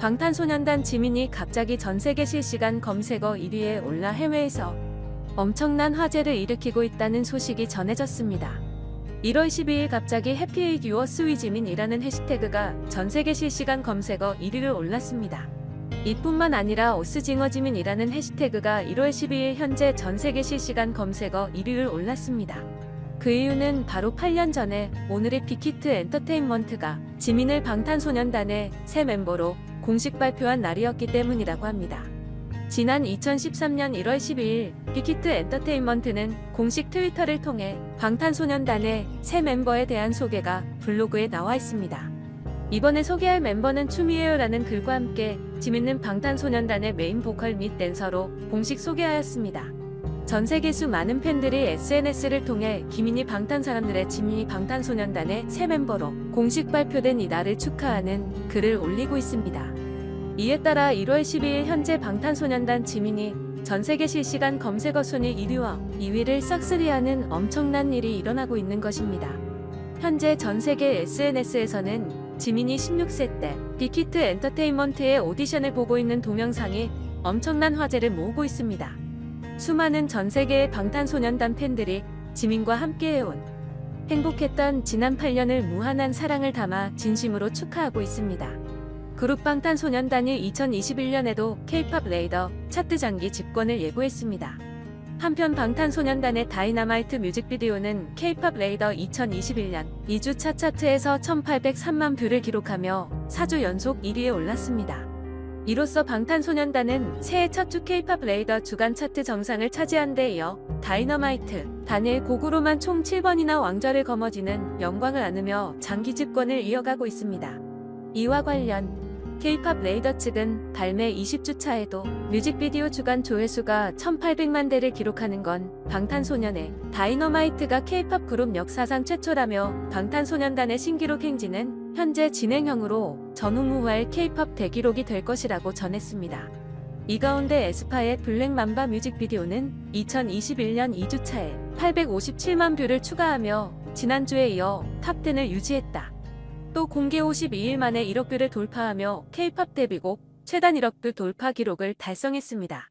방탄소년단 지민이 갑자기 전 세계 실시간 검색어 1위에 올라 해외에서 엄청난 화제를 일으키고 있다는 소식이 전해졌습니다. 1월 12일 갑자기 해피에이 유어 스위지민이라는 해시태그가 전 세계 실시간 검색어 1위를 올랐습니다. 이뿐만 아니라 오스징어지민이라는 해시태그가 1월 12일 현재 전 세계 실시간 검색어 1위를 올랐습니다. 그 이유는 바로 8년 전에 오늘의 빅히트 엔터테인먼트가 지민을 방탄소년단의 새 멤버로 공식 발표한 날이었기 때문이라고 합니다. 지난 2013년 1월 12일 빅히트 엔터테인먼트는 공식 트위터를 통해 방탄소년단의 새 멤버에 대한 소개가 블로그에 나와 있습니다. 이번에 소개할 멤버는 춤이에요라는 글과 함께 지민은 방탄소년단의 메인 보컬 및 댄서로 공식 소개하였습니다. 전 세계 수 많은 팬들이 SNS를 통해 김인희 방탄 사람들의 지민이 방탄소년단의 새 멤버로 공식 발표된 이날을 축하하는 글을 올리고 있습니다. 이에 따라 1월 12일 현재 방탄소년단 지민이 전 세계 실시간 검색어 순위 1위와 2위를 싹쓸이하는 엄청난 일이 일어나고 있는 것입니다. 현재 전 세계 SNS에서는 지민이 16세 때 빅히트 엔터테인먼트의 오디션을 보고 있는 동영상이 엄청난 화제를 모으고 있습니다. 수많은 전 세계의 방탄소년단 팬들이 지민과 함께해온 행복했던 지난 8년을 무한한 사랑을 담아 진심으로 축하하고 있습니다. 그룹 방탄소년단이 2021년에도 K-팝 레이더 차트 장기 집권을 예고했습니다. 한편 방탄소년단의 다이너마이트 뮤직비디오는 K-팝 레이더 2021년 2주차 차트에서 1803만 뷰를 기록하며 4주 연속 1위에 올랐습니다. 이로써 방탄소년단은 새해 첫 주 K-팝 레이더 주간 차트 정상을 차지한 데 이어 다이너마이트, 단일 곡으로만 총 7번이나 왕좌를 거머쥐는 영광을 안으며 장기 집권을 이어가고 있습니다. 이와 관련 K-팝 레이더 측은 발매 20주 차에도 뮤직비디오 주간 조회수가 1,800만 대를 기록하는 건 방탄소년의 다이너마이트가 K-팝 그룹 역사상 최초라며 방탄소년단의 신기록 행진은 현재 진행형으로 전후무할 K-팝 대기록이 될 것이라고 전했습니다. 이 가운데 에스파의 블랙 맘바 뮤직비디오는 2021년 2주차에 857만 뷰를 추가하며 지난주에 이어 탑10을 유지했다. 또 공개 52일 만에 1억 뷰를 돌파하며 K-팝 데뷔곡 최단 1억 뷰 돌파 기록을 달성했습니다.